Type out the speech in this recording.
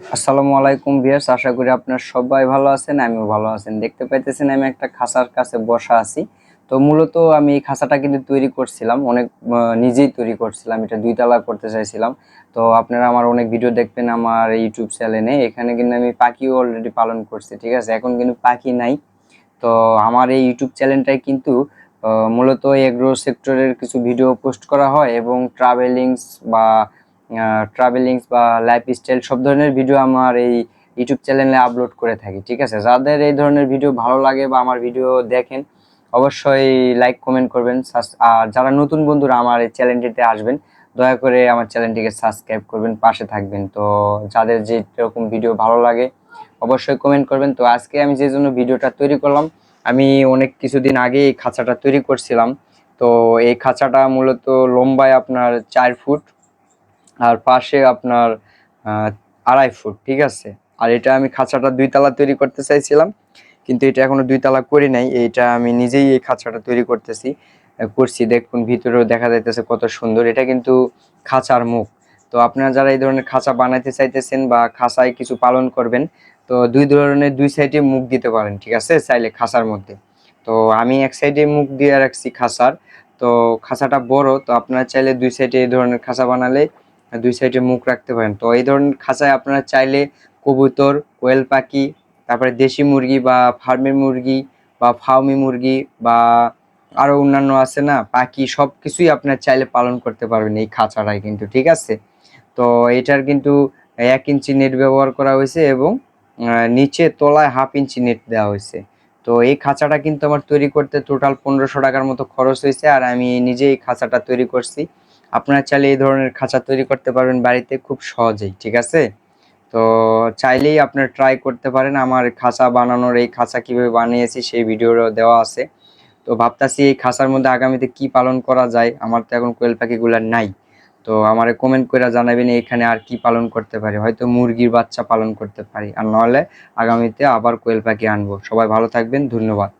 আসসালামু আলাইকুম ভিয়ার্স আশা করি আপনার সবাই ভালো আছেন, আমিও ভালো আছেন। দেখতে পাইতেছেন আমি একটা খাঁচার কাছে বসা আছি। তো মূলত আমি এই খাঁচাটা কিন্তু তৈরি করছিলাম, অনেক নিজেই তৈরি করছিলাম, এটা দুই তলা করতে চাইছিলাম। তো আপনারা আমার অনেক ভিডিও দেখবেন আমার ইউটিউব চ্যানেলে, এখানে কিন্তু আমি পাখিও অলরেডি পালন করছি, ঠিক আছে? এখন কিন্তু পাখি নাই। তো আমার এই ইউটিউব চ্যানেলটায় কিন্তু মূলত এগ্রো সেক্টরের কিছু ভিডিও পোস্ট করা হয় এবং ট্রাভেলিংস বা ট্রাভেলিংস বা লাইফস্টাইল সব ধরনের ভিডিও আমার এই ইউটিউব চ্যানেলে আপলোড করে থাকি, ঠিক আছে? যাদের এই ধরনের ভিডিও ভালো লাগে বা আমার ভিডিও দেখেন, অবশ্যই লাইক কমেন্ট করবেন আর যারা নতুন বন্ধুরা আমার এই চ্যানেলটিতে আসবেন, দয়া করে আমার চ্যানেলটিকে সাবস্ক্রাইব করবেন, পাশে থাকবেন। তো যাদের যে এরকম ভিডিও ভালো লাগে, অবশ্যই কমেন্ট করবেন। তো আজকে আমি যে জন্য ভিডিওটা তৈরি করলাম, আমি অনেক কিছুদিন আগে এই খাঁচাটা তৈরি করছিলাম। তো এই খাঁচাটা মূলত লম্বায় আপনার চার ফুট আর পাশে আপনার আড়াই ফুট, ঠিক আছে? আর এটা আমি খাঁচাটা দুই তলা তৈরি করতে চাইছিলাম, কিন্তু এটা এখনও দুই তলা করি নাই। এইটা আমি নিজেই এই খাঁচাটা তৈরি করতেছি করছি। দেখুন, ভিতরেও দেখা যাইতেছে কত সুন্দর। এটা কিন্তু খাঁচার মুখ। তো আপনারা যারা এই ধরনের খাঁচা বানাইতে চাইতেছেন বা খাঁচায় কিছু পালন করবেন, তো দুই ধরনের, দুই সাইডে মুখ দিতে পারেন, ঠিক আছে? চাইলে খাঁচার মধ্যে। তো আমি এক সাইডে মুখ দিয়ে রাখছি খাঁচার। তো খাঁচাটা বড়, তো আপনারা চাইলে দুই সাইডে এই ধরনের খাঁচা বানালে দুই সাইডে মুখ রাখতে পারেন। তো এই ধরনের খাঁচায় আপনারা চাইলে কবুতর, কোয়েল পাখি, তারপরে দেশি মুরগি বা ফার্মের মুরগি বা ফার্মি মুরগি বা আরও অন্যান্য আছে না, পাখি সব কিছুই আপনার চাইলে পালন করতে পারবেন এই খাঁচাটায় কিন্তু, ঠিক আছে? তো এটার কিন্তু এক ইঞ্চি নেট ব্যবহার করা হয়েছে এবং নিচে তলায় হাফ ইঞ্চি নেট দেওয়া হয়েছে। তো এই খাঁচাটা কিন্তু আমার তৈরি করতে টোটাল পনেরোশো টাকার মতো খরচ হয়েছে আর আমি নিজে এই খাঁচাটা তৈরি করছি। আপনারা চাইলে এই ধরনের খাঁচা তৈরি করতে পারবেন বাড়িতে খুব সহজেই, ঠিক আছে? তো চাইলেই আপনার ট্রাই করতে পারেন। আমার খাঁচা বানানোর এই খাঁচা কীভাবে বানিয়েছি সেই ভিডিও দেওয়া আছে। তো ভাবতাছি এই খাঁচার মধ্যে আগামীতে কি পালন করা যায়? আমার তো এখন কোয়েল পাখিগুলা নাই। তো আমার কমেন্ট করে জানাবেন এখানে আর কি পালন করতে পারি। হয়তো মুরগির বাচ্চা পালন করতে পারি। আর নাহলে আগামীতে আবার কোয়েল পাখি আনব। সবাই ভালো থাকবেন। ধন্যবাদ।